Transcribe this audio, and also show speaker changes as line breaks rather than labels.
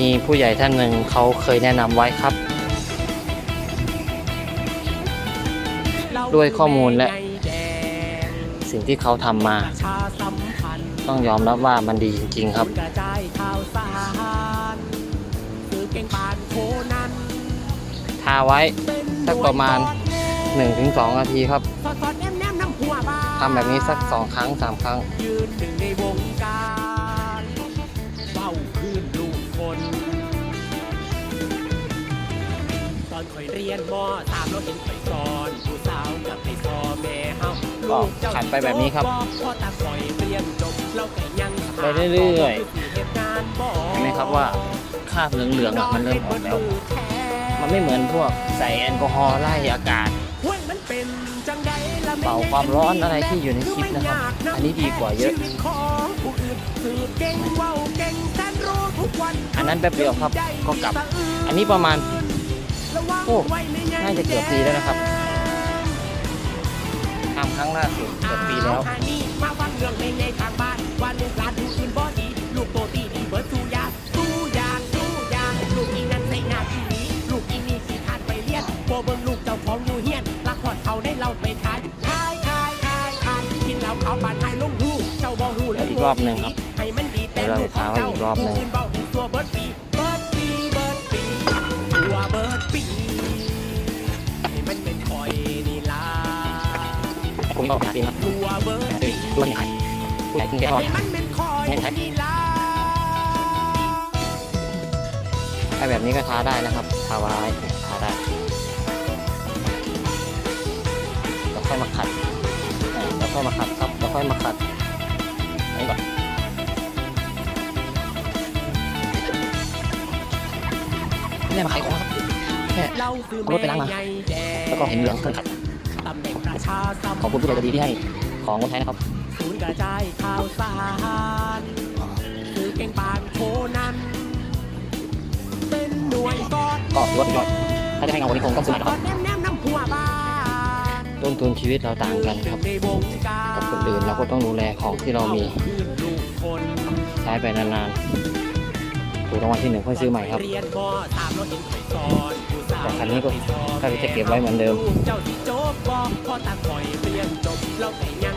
มีผู้ใหญ่ท่านหนึ่งเขาเคยแนะนำไว้ครับ ด้วยข้อมูลและสิ่งที่เขาทำมา ต้องยอมรับว่ามันดีจริง ๆ ครับทาไว้สักประมาณ 1-2 นาทีครับ
สอดสอดแนมแนมน้ำหัวบ้าน
ทำแบบนี้สัก 2 ครั้ง 3 ครั้ง
น ตอนคอยเรียนมสามเราเห็นคอยสอน ผู้สาวกับไอ้ซอแม่เฮาลูกเจ้า
ขันไปแบบนี้ครับ
พ่อตาคอยเรียนจบเราก็ยัง
ไปเรื่อยๆ
ๆเห็นงานบ่
เห็นไหมครับว่าคราบเหลืองๆอะมันเริ่มออกแล้ว มันไม่เหมือนพวกใส่แอลกอฮอล์ไล่อากาศ
ห้วยมันเป็นจังใดละแเป่า
ความร้อนอะไรที่อยู่ในคลิปนะครับ อันนี้ดีกว่าเยอะ
อันนั้น
แป๊บเดียวครับก็กลับ อันนี้ประมาณโอ้น่าจะเกือบปีแล้วนะครับทำครั้งล่าสุดเกือบปีแล้ว
เอาหานี่มาฟังเรื่องในในทางบ้านว่าลูกหลานผู้อื่นบ่ดีลูกโตตีดีเบิดสู้ยาสู้ยากสู้ยากลูกอีนั้นใส่หน้าที่นี้ลูกอีนี่ขี้ขาดไปเรียนบ่เบิ่งลูกเจ้าของอยู่เฮียนรักขอดเขาได้เล่าไปขายขายขายขายขายกินเหล้าขาบานให้ลงหูเจ้าบ่หูเลย
อีกรอบหนึ่งครับ
ให้มันดีแต่ลูกของเจ้า
อีกรอบหนึ่ง
ตัวเบิดปีเบิดปีเบิดปีตัวเบิดปีให้มันเป็นคอยนี่ล่ะ
ผมก็จริงครับ
ตัวเบิดปี
ตัวใหญ่ผู้ใหญ่ที่แกทอด
ให้มันเป็นคอยนี่ล่ะ
ไอ้แบบนี้ก็ทาได้นะครับทาไว้ทาได้แล้วค่อยมาขัดอ่าแล้วค่อยมาขัดครับแล้วค่อยมาขัดอันนี้ก่อน ไม่ได้มาขายของครับแค่
เราคือ
เอารถไปล้างมา
แม่ใหญ่แดง
แล้วก็เห็นเหลืองเครื่องขัด
ตำแหน่งประชาสัม
ขอบคุณผู้ใหญ่ใจดีที่ให้ของคนไทยนะครับ
ศูนย์กระจายข่าวสารคือเก่งปานโคนันเป็นหน่วยกอด
ก็ยอดยอดถ้าจะให้เงาวันนี้คงต้องซื้อใหม่
ก
นะค
อ
รับ
ดแนมแนมน้ำหัวบ้าน
ต้นทุนชีวิตเราต่างกันครับ
ในวงการ
กับคนอื่นเราก็ต้องดูแลของที่เรามี
คืนลูกคน
ใช้ไปนานๆ ถูกรางวัลที่หนึ่งค่อยซื้อใหม่ครับแต่คันนี้ก็ถ้าจะเก็บไว้เหมือนเดิม
เจ้าสิโจบบอกพ่อตาคอยเรียนจบเราแต่ยัง